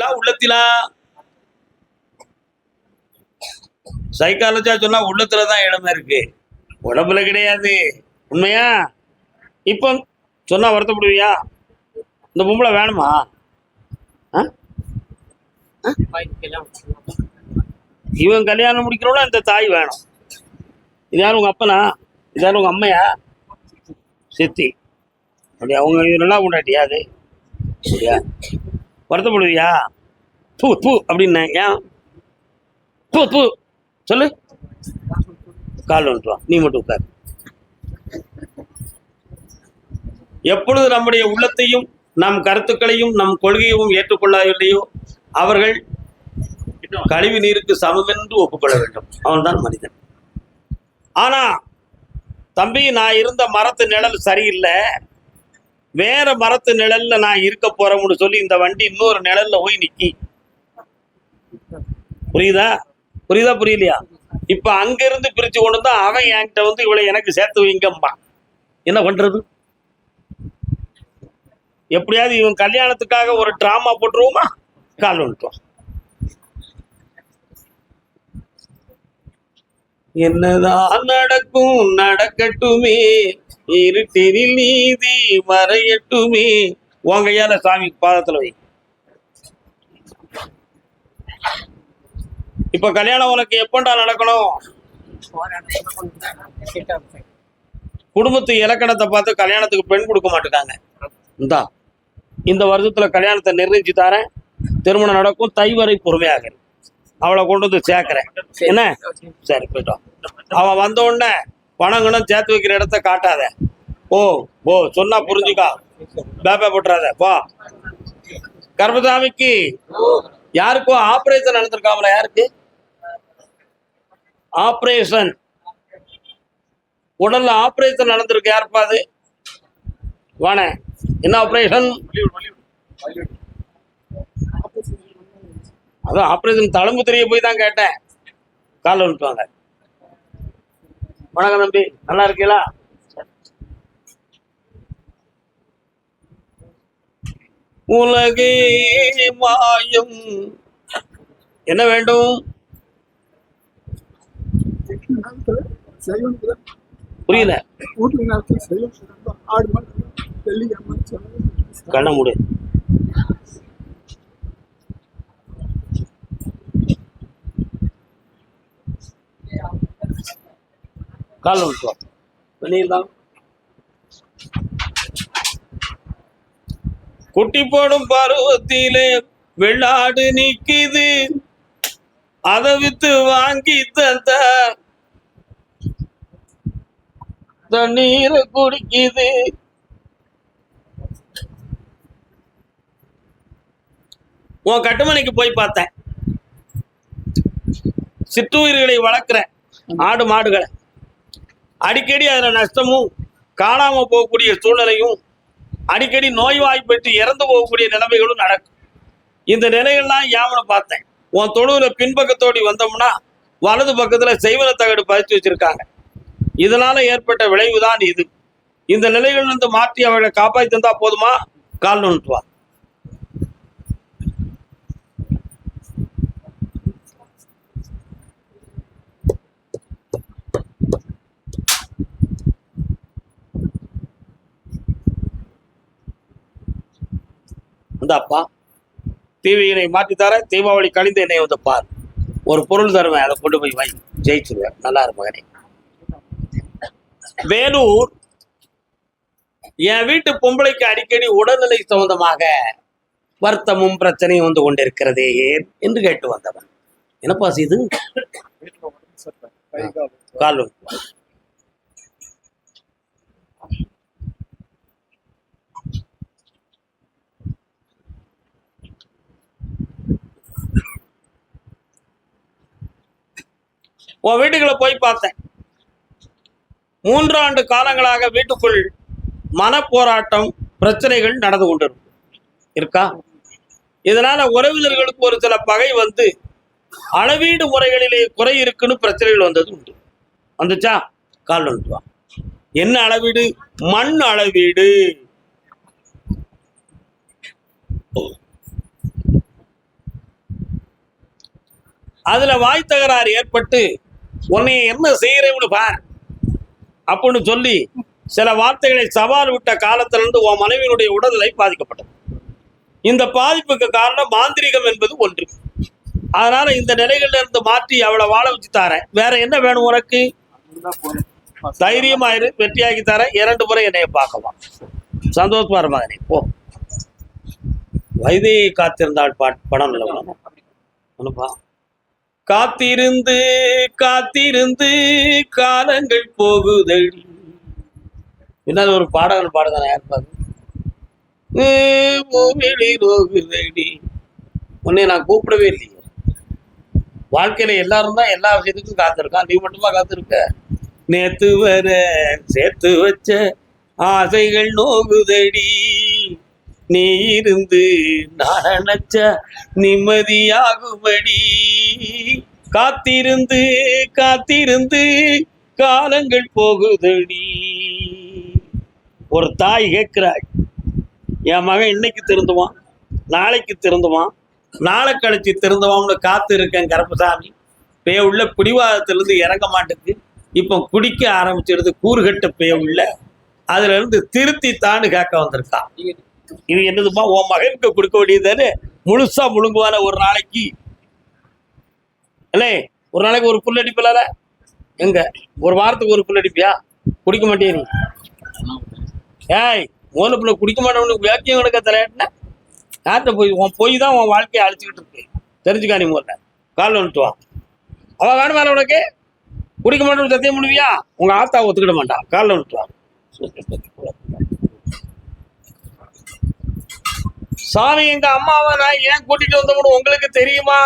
உடம்பிலா உள்ளத்திலா? சைக்காலஜியா சொன்னா உள்ளத்துல தான் இடமே இருக்கு. உடம்புல கிடையாது. உண்மையா? இப்போ சொன்னா வருத்தப்படுவியா? இந்த பொம்பளை வேணுமா? இவன் கல்யாணம் முடிக்கிறவனா இந்த தாய் வேணும். இது யார் உங்க அப்பனா? இது யார் உங்க அம்மையா? சித்தி. அப்படி அவங்க இது நல்லா கொண்டாட்டியா அது? சரியா? வருத்தப்படுவியா? பூ பூ அப்படின்னேன். ஏன்? பூ பூ சொல்லு. கால் வந்துட்டு வா நீ மட்டும் உட்கார். எப்பொழுது நம்முடைய உள்ளத்தையும் நம் கருத்துக்களையும் நம் கொள்கையையும் ஏற்றுக்கொள்ளவில்லையோ அவர்கள் கழிவு நீருக்கு சமம் என்று ஒப்புக்கொள்ள வேண்டும். அவன்தான் மனிதன். ஆனா தம்பி நான் இருந்த மரத்து நிழல் சரியில்லை. வேற மரத்து நிழல்ல நான் இருக்க போறேன்னு சொல்லி இந்த வண்டி இன்னொரு நிழல்ல போய் நிக்கி. புரியுதா? புரியுதா புரியலையா? இப்ப அங்க இருந்து பிரிச்சு கொண்டு தான் அவன் என்கிட்ட வந்து இவளை எனக்கு சேர்த்து வைங்கம்மா என்ன பண்றது? எப்படியாவது இவன் கல்யாணத்துக்காக ஒரு டிராமா போட்டுருவோமா? கால் வந்துட்டோம். என்னதான் நடக்கும் நடக்கட்டுமே. இருட்டினில் நீதி மறையட்டுமே. உன் கையால சாமி பாதத்துல வை. இப்ப கல்யாணம் உனக்கு எப்பண்டா நடக்கணும்? குடும்பத்து இலக்கணத்தை பார்த்து கல்யாணத்துக்கு பெண் கொடுக்க மாட்டேங்காங்க இந்தா இந்த வருஷத்துல கல்யாணத்தை நிர்ணயிச்சு தரேன். திருமணம் நடக்கும் தை வரை பொறுமையாக அவளை கொண்டு வந்து சேர்க்குறேன். என்ன? சரி போயிட்டோம் அவன் வந்த உடனே பணம் கிணம் சேர்த்து வைக்கிற இடத்த காட்டாத. ஓ ஓ சொன்னா புரிஞ்சுக்கா. பேப்பா போட்டுறாத போ. கர்மசாமிக்கு யாருக்கும் ஆபரேஷன் நடந்திருக்காமல யாருக்கு? ஆபரேஷன் உடல்ல ஆபரேஷன் நடந்திருக்கு யாருப்பா அது? வாண. என்ன ஆபரேஷன் அதான் ஆப்ரேஷன் தழும்பு தெரிய போய் தான் கேட்டேன். கால் விட்டுவாங்க வணக்கம் தம்பி நல்லா இருக்கீங்களா? உலகே மாயம். என்ன வேண்டும்? புரியல. கண்ண நேரத்தில் சைவம் சிறந்தோம் ஆடு மாடு வெள்ளிக்கிழமை செவ்வாய் கண்ண மூடு கால் விட்டுவா வெளியெல்லாம் குட்டி போடும் பருவத்திலே வெள்ளாடு நிக்குது. அதை வித்து வாங்கி தந்த தண்ணீரை குடிக்குது. உன் கட்டுமனைக்கு போய் பார்த்தேன். சிற்றுயிர்களை வளர்க்குறேன் ஆடு மாடுகளை. அடிக்கடி அதில் நஷ்டமும் காணாமல் போகக்கூடிய சூழ்நிலையும் அடிக்கடி நோய்வாய்ப்பட்டு இறந்து போகக்கூடிய நிலைமைகளும் நடக்கும். இந்த நிலைகள்லாம் யாமனை பார்த்தேன். உன் தொழுவுல பின்பக்கத்தோடி வந்தோம்னா வலது பக்கத்தில் செய்வன தகடு பதித்து வச்சிருக்காங்க. இதனால ஏற்பட்ட விளைவு தான் இது. இந்த நிலைகளிலிருந்து இருந்து மாற்றி அவர்களை காப்பாற்றி தந்தா போதுமா? கால் நுணுட்டு வா இந்தாப்பா தீவிகளை மாற்றி தர தீபாவளி கழிந்து என்னை வந்து பார். ஒரு பொருள் தருவேன் அதை கொண்டு போய் வை. ஜெயிச்சிருவேன். நல்லா இரு மகனே. வேலூர் என் வீட்டு பொம்பளைக்கு அடிக்கடி உடல்நிலை சம்பந்தமாக வருத்தமும் பிரச்சனையும் வந்து கொண்டிருக்கிறதே ஏன் என்று கேட்டு வந்தவன். என்னப்பா இது கால் உன் வீட்டுக்குள்ள போய் பார்த்தேன். மூன்றாண்டு காலங்களாக வீட்டுக்குள் மனப்போராட்டம் பிரச்சனைகள் நடந்து கொண்டிருக்கும். இருக்கா? இதனால உறவினர்களுக்கு ஒரு சில பகை வந்து அளவீடு முறைகளிலே குறை இருக்குன்னு பிரச்சனைகள் வந்தது உண்டு. வந்துச்சா? கால் வந்துவா என்ன அளவீடு? மண் அளவீடு. அதுல வாய் தகராறு ஏற்பட்டு உன்னை என்ன செய்யறேன்னு பார். அப்படின்னு சொல்லி சில வார்த்தைகளை சவால் விட்ட காலத்துல இருந்து உன் மனைவியினுடைய உடல்நிலை பாதிக்கப்பட்டது. இந்த பாதிப்புக்கு காரணம் மாந்திரிகம் என்பது ஒன்று. அதனால இந்த நிலைகள்ல இருந்து மாற்றி அவளை வாழ வச்சு தரேன். வேற என்ன வேணும் உனக்கு? தைரியமாயிரு வெற்றியாக்கி தரேன். இரண்டு முறை என்னைய பார்க்கலாம் சந்தோஷமா இருப்பாங்க நீ போ. வைதையை காத்திருந்தாள் பாட் படம் நிலவரம் காத்திருந்து காத்திருந்து காலங்கள் போகுதல். என்னது ஒரு பாடகன் பாடுதானே யார் பாரு உன்னை நான் கூப்பிடவே இல்லையே. வாழ்க்கையில எல்லாரும் தான் எல்லா விஷயத்துக்கும் காத்திருக்கான். நீ மட்டுமா காத்திருக்க? நேத்து வர சேர்த்து வச்ச ஆசைகள் நோகுதடி. நீ இருந்து நான் நினைச்ச காத்திருந்து காத்திருந்து காலங்கள் போகுதடி. ஒரு தாய் கேட்கிறாய் என் மகன் இன்னைக்கு திருந்துவான் நாளைக்கு திருந்துவான் நாளை கழிச்சு திருந்துவான்னு காத்து இருக்கேன் கருப்பசாமி. பேய உள்ள பிடிவாதத்திலிருந்து இறங்க மாட்டேங்குது. இப்போ குடிக்க ஆரம்பிச்சிடுது கூறுகட்ட பேய உள்ள. அதுல இருந்து திருத்தி தான்னு கேட்க வந்திருக்கான் இது என்னதுமா? உன் மகனுக்கு கொடுக்க வேண்டியதுன்னு முழுசா முழுங்குவான ஒரு நாளைக்கு. இல்லை ஒரு நாளைக்கு ஒரு புல்லடிப்பில்ல எங்க? ஒரு வாரத்துக்கு ஒரு புல்லடிப்பியா? குடிக்க மாட்டேன் நீ? ஏய் மூணு பிள்ளை குடிக்க மாட்டேன் வேக்கியம் கிடக்க தலையாட்டின யார்கிட்ட போய் உன் போய் தான் உன் வாழ்க்கையை அழிச்சுக்கிட்டு இருக்கு. தெரிஞ்சுக்கா நீ முதல்ல. காலில் வந்துட்டு வா. அவ வேணும் வேலை உனக்கு? குடிக்க மாட்டேன்னு சத்தியம் பண்ணுவியா? உங்க ஆத்தா ஒத்துக்கிட மாட்டான் காலில் வந்துட்டு வா. சாமி எங்க அம்மாவை நான் ஏன் கூட்டிட்டு வந்தோம்னு உங்களுக்கு தெரியுமா?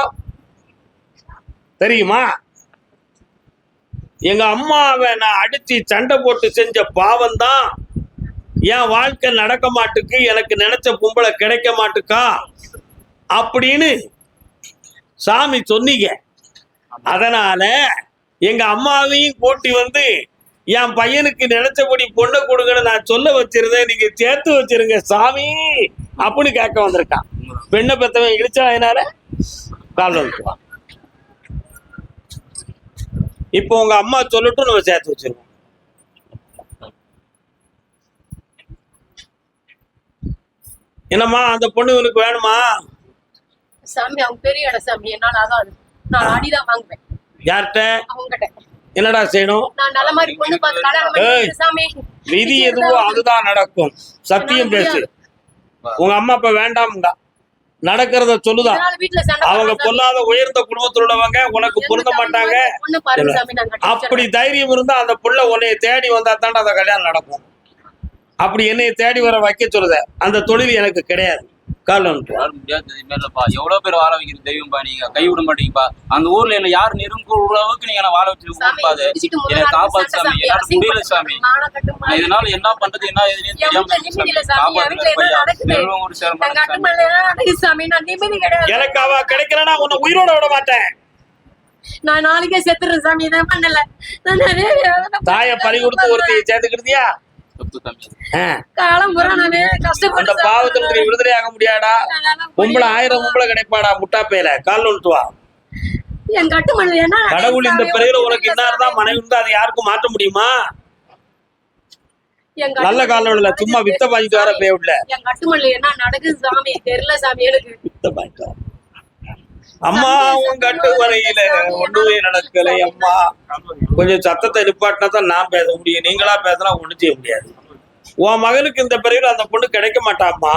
தெரியுமா? எங்க அம்மாவை நான் அடிச்சு சண்டை போட்டு செஞ்ச பாவம் தான் என் வாழ்க்கை நடக்க மாட்டுக்கு எனக்கு நினைச்ச பொம்பளை கிடைக்க மாட்டுக்கா? அப்படின்னு சாமி சொன்னீங்க. அதனால எங்க அம்மாவையும் கூட்டி வந்து என் பையனுக்கு நினைச்சபடி பொண்ணை கொடுங்கன்னு நான் சொல்ல வச்சிருந்தேன். நீங்க சேர்த்து வச்சிருங்க சாமி அப்படின்னு கேட்க வந்திருக்கான். பெண்ணை பெத்தவன் இழிச்சா என்னால? கால் இப்போ உங்க அம்மா சொல்லட்டும் நம்ம சேர்த்து வச்சிருவோம். என்னம்மா அந்த பொண்ணு உனக்கு வேணுமா? சாமி அவங்க பெரிய சாமி. என்னால ஆகாது நான் அடிதான் வாங்குவேன். யார்கிட்ட? அவங்ககிட்ட என்னடா செய்யணும்? விதி எதுவோ அதுதான் நடக்கும். சத்தியம் பேசு. உங்க அம்மா அப்பா வேண்டாம்டா. நடக்கிறத சொல்லுதா. இதனால வீட்டுல சண்டை அவங்க. பொல்லாத உயர்ந்த குடும்பத்தில் உள்ளவங்க உனக்கு பொருந்த மாட்டாங்க. அப்படி. தைரியம் இருந்தா அந்த புள்ள உன்னைய தேடி வந்தா தாண்டா அந்த கல்யாணம் நடக்கும். அப்படி என்னைய தேடி வர வைக்க சொல்லுத. அந்த தொழில் எனக்கு கிடையாது. கால் வந்துட்டு வா. யாரு முடியாது மேலப்பா எவ்வளவு பேர் வாழ வைக்கிற தெய்வம்பா நீங்க கை விட மாட்டீங்கப்பா அந்த ஊர்ல என்ன யாரு நெருங்க அளவுக்கு நீங்க வாழ குடிச்சிட்டு முதல் என்னை காப்பாத்து சாமி என்னால முடியல சாமி. இதனால என்ன பண்றது என்ன ஏதுன்னு என் தெரியாம வீட்டுல இருக்கு நிம்மதி இல்ல சாமி. சாமி, என் காப்பாத்துங்க வீட்டுல என்ன ஐயா. நடக்குது? நெருங்க ஒரு சேர எங்க மாட்டேன் அட்டு சாமி. மேல என்ன நடக்குது சாமி நான் நிம்மதி கிடையாது எனக்கு அவ கிடைக்கலன்னா உன்னை உயிரோட விட மாட்டேன் நான் நாளைக்கே செத்துறேன் சாமி இதை பண்ணல தாய பறி கொடுத்து ஒருத்தைய சேர்த்துக்கிட்டியா அந்த கஷ்டப்பட்டு பாவத்துல இருந்து விடுதலை ஆக முடியாடா? பொம்பளை ஆயிரம் பொம்பளை கிடைப்பாடா முட்டா பேல கால் வந்துட்டு வா. என் கட்டு மணல் என்ன கடவுள் இந்த பிறகுல உனக்கு என்ன இருந்தா மனைவி இருந்தா அதை யாருக்கும் மாற்ற முடியுமா? நல்ல காலம் இல்ல சும்மா வித்த பாஞ்சிட்டு வர பே உள்ள என் கட்டு மணல் என்ன நடக்குது சாமி? தெரியல சாமி எனக்கு. வித்த. அம்மா உன் கட்டு வரையில ஒண்ணுமே நடக்கலை அம்மா. கொஞ்சம் சத்தத்தை நிப்பாட்டினா தான் நான் பேச முடியும். நீங்களா பேசினா ஒண்ணு செய்ய முடியாது. உன் மகனுக்கு இந்த பிறகு அந்த பொண்ணு கிடைக்க மாட்டாம்மா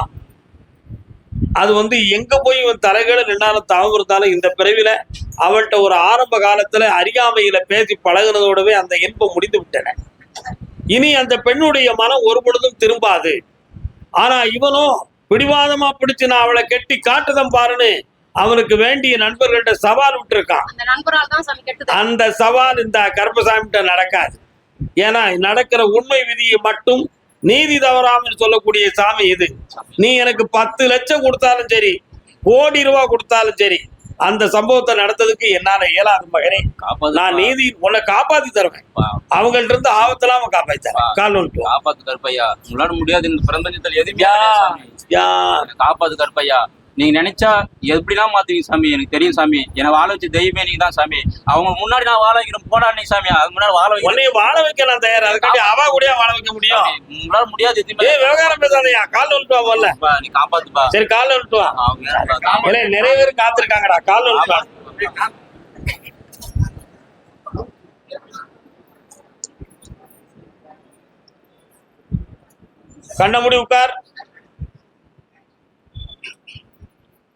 அது வந்து எங்க போய் இவன் தலைகளை நின்னாலும் இருந்தாலும் இந்த பிறவில அவள்கிட்ட ஒரு ஆரம்ப காலத்துல அறியாமையில பேசி பழகுனதோடவே அந்த இன்பம் முடிந்து விட்டன. இனி அந்த பெண்ணுடைய மனம் ஒரு பொழுதும் திரும்பாது. ஆனா இவனும் பிடிவாதமா பிடிச்சு நான் அவளை கெட்டி காட்டுதம் பாருன்னு அவனுக்கு வேண்டிய நண்பர்கள்ட்ட சவால் விட்டுருக்கான். அந்த நண்பரால் தான் சாமி கெட்டது. அந்த சவால் இந்த கருப்பசாமிகிட்ட நடக்காது. ஏன்னா நடக்கிற உண்மை விதியை மட்டும் நீதி தவறாமல் சொல்லக்கூடிய சாமி இது. நீ எனக்கு பத்து லட்சம் கொடுத்தாலும் சரி கோடி ரூபாய் கொடுத்தாலும் சரி அந்த சம்பவத்தை நடத்ததுக்கு என்னால இயலாது மகனே. நான் நீதி உன்னை காப்பாத்தி தருவேன். அவங்கள்ட்ட இருந்து ஆபத்தெல்லாம் காப்பாத்தி தரேன். கால். காப்பாத்து கருப்பையா உங்களால முடியாது இந்த பிறந்த காப்பாத்து கருப்பையா நீங்க நினைச்சா எப்படிலாம் மாத்துவீங்க சாமி? எனக்கு தெரியும் சாமி. என்னை வாழ வச்ச தெய்வமே நீங்க தான் சாமி. அவங்க முன்னாடி நான் வாழ வைக்கிறேன் போடா நீ சாமி. அது முன்னாடி வாழ உன்னைய வாழ வைக்க நான் தயார்? அதுக்காண்டி அவ கூட வாழ வைக்க முடியும்? உங்களால முடியாது விவகாரம் பேசாதயா? கால் வந்துட்டு வா முதல்ல பா, நீ காப்பாத்துப்பா. சரி கால் வந்துட்டு வா அவங்க இல்லை நிறைய பேர் காத்திருக்காங்கடா. கால் வந்துட்டு வா கண்ண முடி உட்கார்.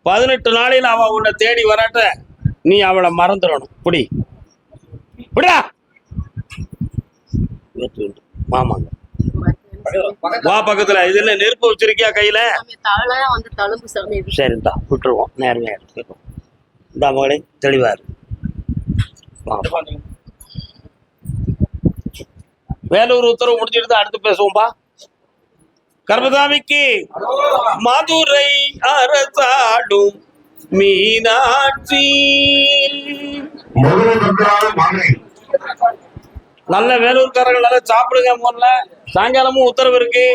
பதினெட்டு நாளையில் அவ உன்னை தேடி வராட்ட நீ அவளை மறந்துடணும். புடி. புடிடா. மாமாங்க. வா பக்கத்துல. இது என்ன நெருப்பு வச்சிருக்கியா கையில. சரிதா விட்டுருவோம். நேர்மையா எடுத்துக்கிறோம் இந்த மகளே தெளிவாரு வேலூர் உத்தரவு முடிஞ்சிட்டு அடுத்து பேசுவோம்பா. கர்மதாமிக்கு மதுரை அரசாடும் மீனாட்சி நல்ல வேலூர்காரர்கள் நல்லா சாப்பிடுங்க முதல்ல. சாயங்காலமும் உத்தரவு இருக்கு.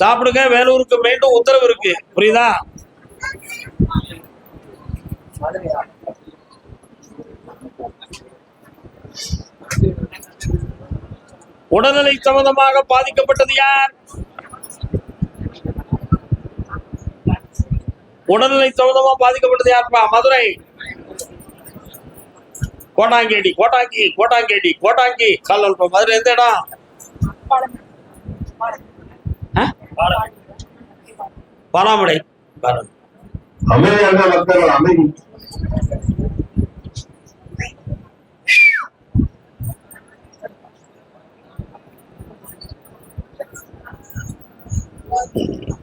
சாப்பிடுங்க வேலூருக்கு மீண்டும் உத்தரவு இருக்கு. புரியுதா? உடல்நிலை சம்பந்தமாக பாதிக்கப்பட்டது யார்? உடல்நிலை சம்பந்தமா பாதிக்கப்பட்டது யாருப்பா? மதுரை. கோட்டாங்கேடி கோட்டாங்கி கோட்டாங்கேடி கோட்டாங்கி. கல்லல் மதுரை எந்த இடம்? ஆ? அமைதி.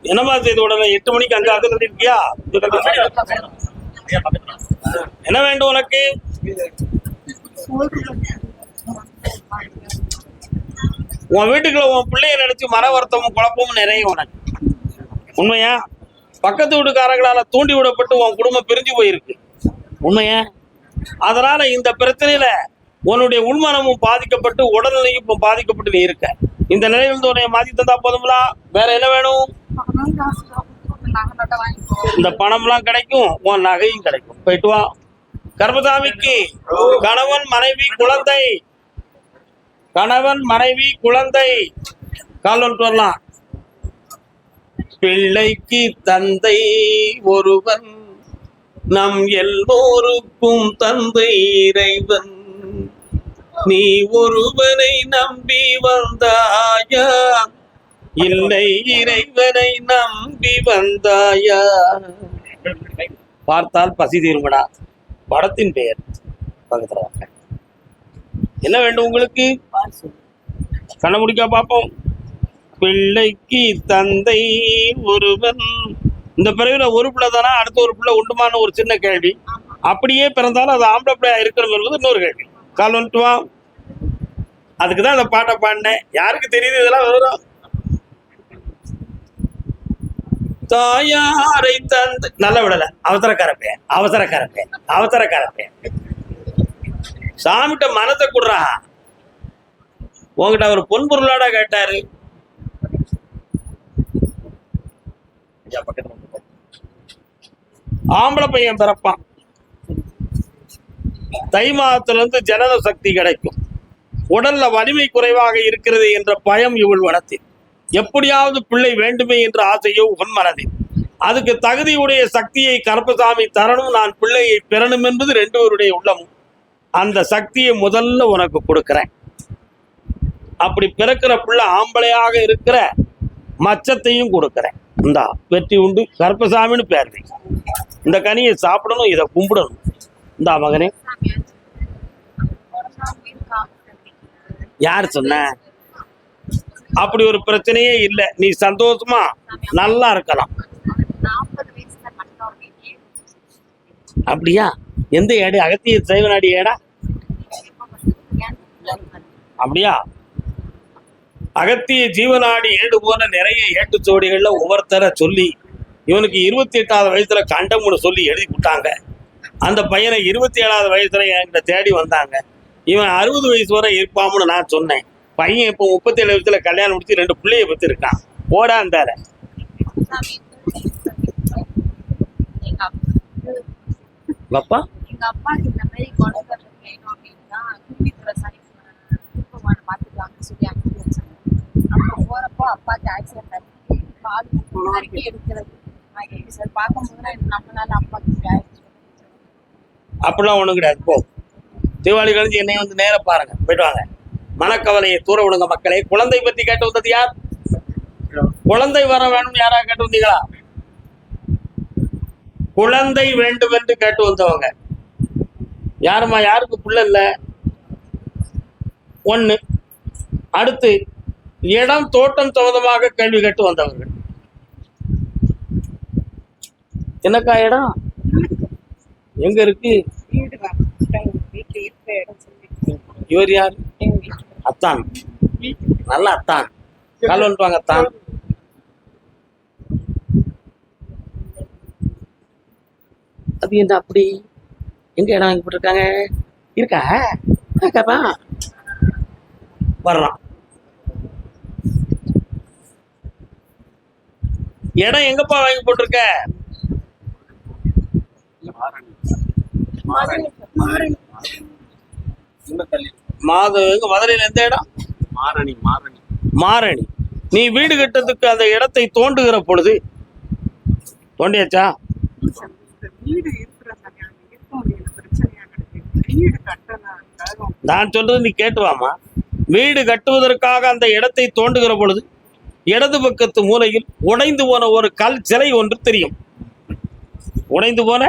என்னமா செய்து உடனே எட்டு மணிக்கு அங்க அங்க இருக்கியா என்ன வேண்டும் உனக்கு? உன் வீட்டுக்குள்ள உன் பிள்ளைய நினைச்சு மன வருத்தமும் குழப்பமும் நிறைய உனக்கு. உண்மையா? பக்கத்து வீட்டுக்காரங்களால தூண்டி விடப்பட்டு உன் குடும்பம் பிரிஞ்சு போயிருக்கு. உண்மையா? அதனால இந்த பிரச்சனையில உன்னுடைய உள்மனமும் பாதிக்கப்பட்டு உடல்நிலையும் பாதிக்கப்பட்டு நீ இருக்க. இந்த நிலையிலிருந்து உன்னை மாத்தி தந்தா போதுங்களா வேற என்ன வேணும்? இந்த பணம்லாம் கிடைக்கும் உன் நகையும் கிடைக்கும். போயிட்டு வா. கர்மசாமிக்கு கணவன் மனைவி குழந்தை. கணவன் மனைவி குழந்தை. கால் வந்துட்டு வரலாம். பிள்ளைக்கு தந்தை ஒருவன். நம் எல்லோருக்கும் தந்தை இறைவன். நீ ஒருவனை நம்பி வந்தாயா? இல்லை இறைவனை நம்பி வந்தாயா? பார்த்தால் பசி தீர்மடா படத்தின் பெயர். பக்கத்துல என்ன வேண்டும் உங்களுக்கு? கண்ண முடிக்கா பார்ப்போம். பிள்ளைக்கு தந்தை ஒருவன். இந்த பிறவில ஒரு பிள்ளை தானா? அடுத்த ஒரு பிள்ளை உண்டுமான ஒரு சின்ன கேள்வி. அப்படியே பிறந்தாலும் அது ஆம்பளை பிள்ளையா இருக்கணும் என்பது இன்னொரு கேள்வி. கால் வந்துட்டு அதுக்கு தான் அந்த பாட்டை பாடினேன். யாருக்கு தெரியுது இதெல்லாம் விவரம்? தாயாரை தந்து நல்ல விடல. அவசரக்காரப்பே அவசரக்காரப்பே அவசரக்காரப்பே சாமிட்ட மனத்தை குடுறா. உங்ககிட்ட அவர் பொன்பொருளாட கேட்டாரு. ஆம்பளை பையன் பிறப்பான். தை மாதத்திலிருந்து ஜனன சக்தி கிடைக்கும். உடல்ல வலிமை குறைவாக இருக்கிறது என்ற பயம் இவள் மனத்தில். எப்படியாவது பிள்ளை வேண்டுமே என்ற ஆசையோ உன் மனதில். அதுக்கு தகுதியுடைய சக்தியை கருப்பசாமி தரணும் நான் பிள்ளையை பெறணும் என்பது ரெண்டுவருடைய உள்ளமும். அந்த சக்தியை முதல்ல உனக்கு கொடுக்கிறேன். அப்படி பிறக்கிற பிள்ளை ஆம்பளையாக இருக்கிற மச்சத்தையும் கொடுக்கிறேன். இந்தா வெற்றி உண்டு கருப்பசாமின்னு பேர் இந்த கனியை சாப்பிடணும் இதை கும்பிடணும். இந்தா மகனே. யார் சொன்ன? அப்படி ஒரு பிரச்சனையே இல்லை. நீ சந்தோஷமா நல்லா இருக்கலாம். அப்படியா? எந்த ஏடு? அகத்திய சைவநாடி ஏடா? அப்படியா? அகத்திய ஜீவநாடி ஏடு போன நிறைய ஏட்டுச்சோடிகள்ல ஒவ்வொருத்தரை சொல்லி இவனுக்கு இருபத்தி எட்டாவது வயசுல கண்டம்னு சொல்லி எழுதி விட்டாங்க அந்த பையனை இருபத்தி ஏழாவது வயசுல என்கிட்ட தேடி வந்தாங்க. இவன் அறுபது வயசு வரை இருப்பாம்னு நான் சொன்னேன். பையன் இப்போ முப்பத்தி ஏழு வயசுல கல்யாணம் முடிச்சு ரெண்டு பிள்ளைய பத்தி இருக்கான் எங்க அப்பா அப்பா ஆக்சிடென்ட் ஆகி கால் வரைக்கும் எடுக்கிறது. பார்க்கும்போது நம்மளால ஆயிடுச்சு அப்படிலாம் ஒண்ணும் கிடையாது. போ. தீபாவளி கழிஞ்சு என்னையும் வந்து நேரா பாருங்க. போயிட்டு வாங்க. மனக்கவலையை தூர விடுங்க மக்களே குழந்தை பத்தி கேட்டு வந்தது யார்? குழந்தை வர வேணும் யாராக கேட்டு வந்தீங்களா? குழந்தை வேண்டும் என்று கேட்டு வந்தவங்க. யாரும்மா யாருக்கு புள்ள இல்ல? ஒன்று அடுத்து இடம் தோட்டம் சம்பந்தமாக கேள்வி கேட்டு வந்தவர்கள். என்னக்கா இடம்? எங்க இருக்கு? இவர் யார்? அத்தான். நல்ல அத்தான். கால் வந்துவாங்க அத்தான். அது என்ன அப்படி? எங்க இடம் வாங்கி போட்டிருக்காங்க? இருக்கா? இருக்காப்பா வர்றான். இடம் எங்கப்பா வாங்கி போட்டிருக்க? மாத மதுரையில எந்த இடம்? மாரணி மாரணி. மாரணி. நீ வீடு கட்டத்துக்கு அந்த இடத்தை தோண்டுகிற பொழுது தோண்டியாச்சா? நான் சொல்றது நீ கேட்டு வாமா வீடு கட்டுவதற்காக அந்த இடத்தை தோண்டுகிற பொழுது இடது பக்கத்து மூலையில் உடைந்து போன ஒரு கல் சிலை ஒன்று தெரியும். உடைந்து போன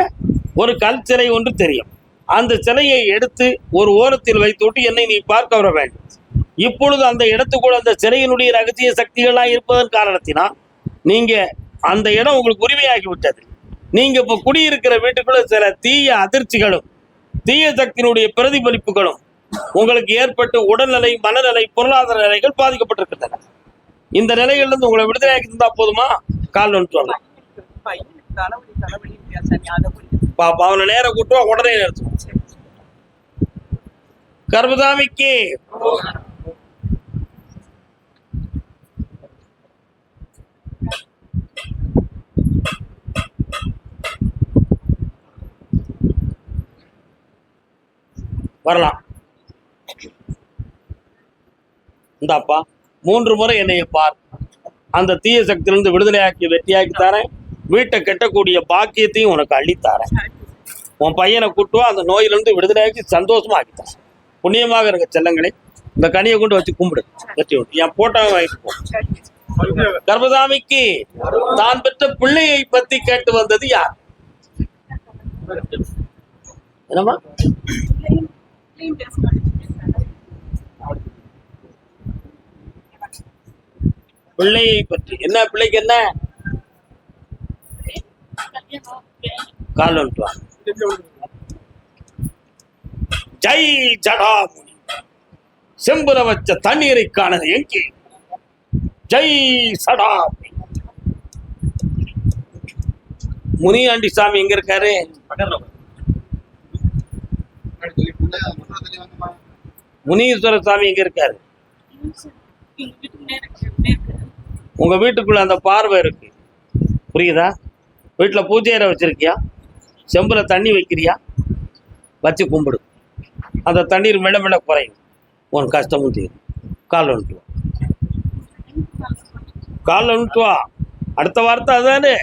ஒரு கல் சிலை ஒன்று தெரியும். அந்த சிலையை எடுத்து ஒரு ஓரத்தில் வைத்துவிட்டு என்னை நீ பார்க்க வர வேண்டும். இப்பொழுது அந்த இடத்துக்குள் அந்த சிலையினுடைய ரகசிய சக்திகளாக இருப்பதன் காரணத்தினால் நீங்கள் அந்த இடம் உங்களுக்கு உரிமையாகிவிட்டது. நீங்கள் இப்போ குடியிருக்கிற வீட்டுக்குள்ள சில தீய அதிர்ச்சிகளும் தீய சக்தியினுடைய பிரதிபலிப்புகளும் உங்களுக்கு ஏற்பட்டு உடல்நிலை மனநிலை பொருளாதார நிலைகள் பாதிக்கப்பட்டிருக்கின்றன. இந்த நிலைகள்ல உங்களை விடுதலையாக்கி இருந்தால் போதுமா? கால் ஒன்று சொல்லலாம் தலைவலி தலைவலி அதை பாப்பா அவனை நேரம் கூட்டுவா உடனே நிறுத்துவோம். கர்மதாமிக்கு வரலாம். இந்தாப்பா மூன்று முறை என்னைய பார். அந்த தீய சக்தியிலிருந்து விடுதலையாக்கி வெற்றியாக்கி தரேன். வீட்டை கெட்டக்கூடிய பாக்கியத்தையும் உனக்கு அள்ளித்தாரேன். உன் பையனை கூட்டுவா அந்த நோயிலிருந்து விடுதலையாக்கி சந்தோஷமா ஆக்கித்தான் புண்ணியமாக இருக்க செல்லங்களே. இந்த கனியை கொண்டு வச்சு கும்பிடு. வச்சு என் போட்டோவை வாங்கிட்டு போ. தான் பெற்ற பிள்ளையை பத்தி கேட்டு வந்தது யார்? என்னமா பிள்ளையை பற்றி. என்ன பிள்ளைக்கு என்ன? கால் வந்துட்டு ஜெய் ஜடாமுனி. செம்புல வச்ச தண்ணீரை காணது எங்கே? ஜெய் சடாமுனி. முனியாண்டி சாமி எங்க இருக்காரு? முனீஸ்வர சாமி எங்க இருக்காரு? உங்க வீட்டுக்குள்ள அந்த பார்வை இருக்கு. புரியுதா? வீட்டுல பூஜை அறை வச்சிருக்கியா? செம்பில் தண்ணி வைக்கிறியா? வச்சு கும்பிடு. அந்த தண்ணீர் மெல்ல மெல்ல குறையும். உன் கஷ்டமும் தீரும். கால் வந்துட்டு வா கால் வந்துட்டு வா அடுத்த வார்த்தை அதானே?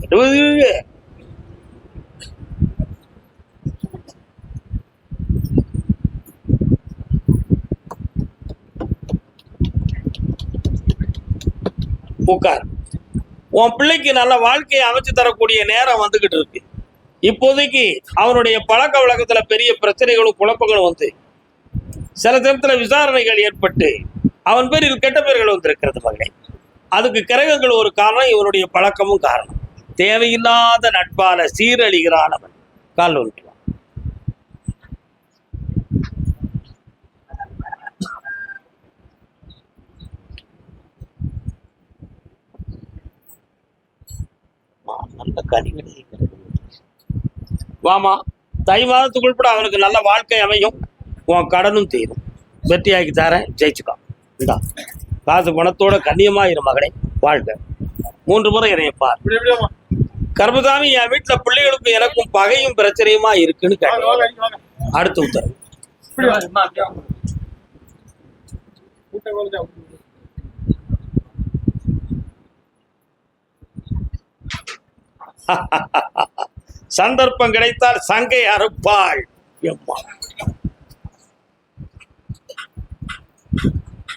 இருபது உட்கார். உன் பிள்ளைக்கு நல்ல வாழ்க்கையை அமைச்சு தரக்கூடிய நேரம் வந்துகிட்டு இருக்கு. இப்போதைக்கு அவனுடைய பழக்க வழக்கத்துல பெரிய பிரச்சனைகளும் குழப்பங்களும் வந்து சில நேரத்துல விசாரணைகள் ஏற்பட்டு அவன் பேரில் கெட்ட பேர்கள் வந்திருக்கிறது மகளே. அதுக்கு கிரகங்கள் ஒரு காரணம் இவனுடைய பழக்கமும் காரணம். தேவையில்லாத நட்பால சீரழிகிறான் அவன். கால் ஒன்று நல்ல கனிகள் வாமா தை மாதத்துக்குள் கூட அவனுக்கு நல்ல வாழ்க்கை அமையும். உன் கடனும் தீரும். வெற்றியாக்கி தரேன் ஜெயிச்சுக்கோ. இந்தா காசு பணத்தோட கண்ணியமா இரு மகனே வாழ்க. மூன்று முறை இறையப்பார் கர்மசாமி என் வீட்டுல பிள்ளைகளுக்கும் எனக்கும் பகையும் பிரச்சனையுமா இருக்குன்னு கேட்டேன் அடுத்த உத்தரவு. சந்தர்ப்பம் கிடைத்தால் சங்கை அறுப்பாள். எம்மா.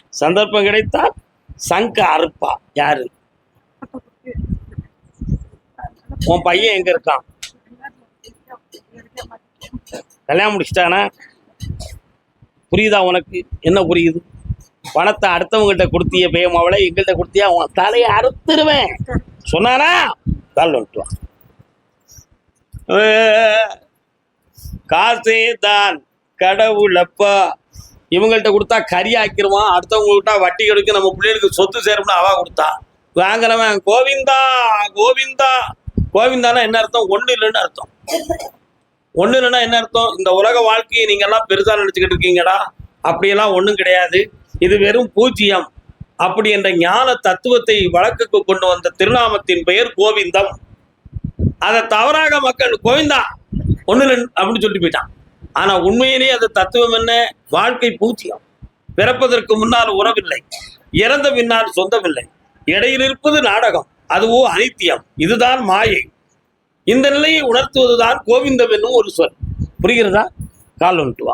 சந்தர்ப்பம் கிடைத்தால் சங்க அறுப்பா. யாரு? உன் பையன் எங்க இருக்கான்? கல்யாணம் முடிச்சிட்டானா? புரியுதா உனக்கு? என்ன புரியுது? பணத்தை அடுத்தவங்ககிட்ட கொடுத்திய பயம் அவளை எங்கள்கிட்ட கொடுத்தியா? உன் தலையை அறுத்துருவேன். சொன்னானா? கால் வந்துட்டு காசே தான் கடவுளப்பா. இவங்கள்ட்ட கொடுத்தா கறி ஆக்கிருவான். அடுத்தவங்க கொடுத்தா வட்டி கிடைக்கும் நம்ம பிள்ளைகளுக்கு சொத்து சேரும்னு அவா கொடுத்தா. வாங்குறவன் கோவிந்தா கோவிந்தா. கோவிந்தானா என்ன அர்த்தம்? ஒண்ணு இல்லைன்னு அர்த்தம். ஒண்ணு இல்லைன்னா என்ன அர்த்தம்? இந்த உலக வாழ்க்கையை நீங்க எல்லாம் பெருசா இருக்கீங்கடா. அப்படியெல்லாம் ஒன்றும் கிடையாது. இது வெறும் பூஜ்ஜியம். அப்படி என்ற ஞான தத்துவத்தை வழக்குக்கு கொண்டு வந்த திருநாமத்தின் பெயர் கோவிந்தம். அதை தவறாக மக்கள் கோவிந்தா ஒண்ணு அப்படின்னு சொல்லிட்டு போயிட்டான். ஆனா உண்மையிலேயே அது தத்துவம் என்ன? வாழ்க்கை பூச்சியம் பிறப்பதற்கு முன்னால் உறவில்லை. இறந்த பின்னால் சொந்தமில்லை. இடையில் இருப்பது நாடகம். அதுவோ அனித்தியம். இதுதான் மாயை. இந்த நிலையை உணர்த்துவதுதான் கோவிந்தம் என்னும் ஒரு சொல். புரிகிறதா? கால் வந்துட்டு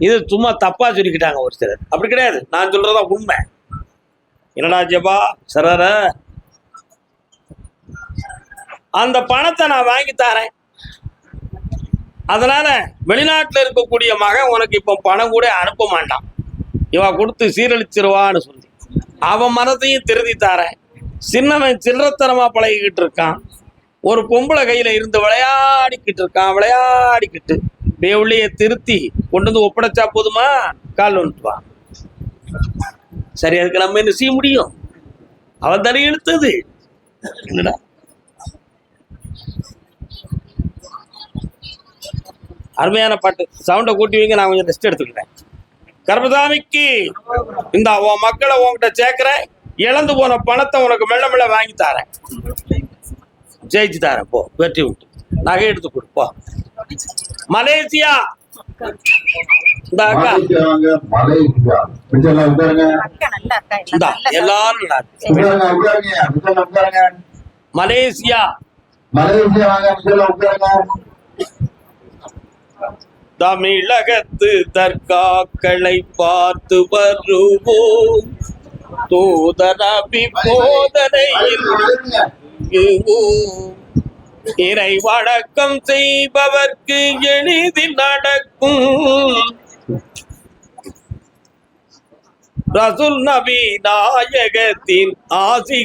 இது சும்மா தப்பா சொல்லிக்கிட்டாங்க ஒரு சிலர். அப்படி கிடையாது. நான் சொல்றதா உண்மை. என்னடா ஜபா? சரர. அந்த பணத்தை நான் வாங்கி தரேன். அதனால வெளிநாட்டுல இருக்கக்கூடிய மகன் உனக்கு இப்போ பணம் கூட அனுப்ப மாட்டான். இவ கொடுத்து சீரழிச்சிருவான்னு சொல்லி. அவன் மனத்தையும் திருதி தாரேன். சின்னவன் சில்லறத்தனமா பழகிக்கிட்டு இருக்கான். ஒரு பொம்பளை கையில இருந்து விளையாடிக்கிட்டு இருக்கான். விளையாடிக்கிட்டு உள்ளே திருத்தி கொண்டு வந்து ஒப்படைச்சா போதுமா? கால் வந்துட்டு வா சரி அதுக்கு நம்ம என்ன செய்ய முடியும்? அவன் தானே இழுத்தது என்னடா? அருமையான பாட்டு. சவுண்டை கூட்டி வைங்க நான் கொஞ்சம் ரெஸ்ட் எடுத்துக்கிறேன். கர்மதாமிக்கு இந்த உன் மக்களை உன்கிட்ட சேர்க்கிறேன். இழந்து போன பணத்தை உனக்கு மெல்ல மெல்ல வாங்கி தரேன். ஜெயிச்சு தரேன் போ. வெற்றி விட்டு நகை எடுத்து கொடுப்போம் மலேசியா! மலேசியா. தமிழகத்து தற்காக்களை பார்த்து வருவோம். தூதரபி போதனையில் இறை வணக்கம் செய்பவர்க்கு எளிதில் நடக்கும். ரசுல் நபி நாயகத்தின் ஆசி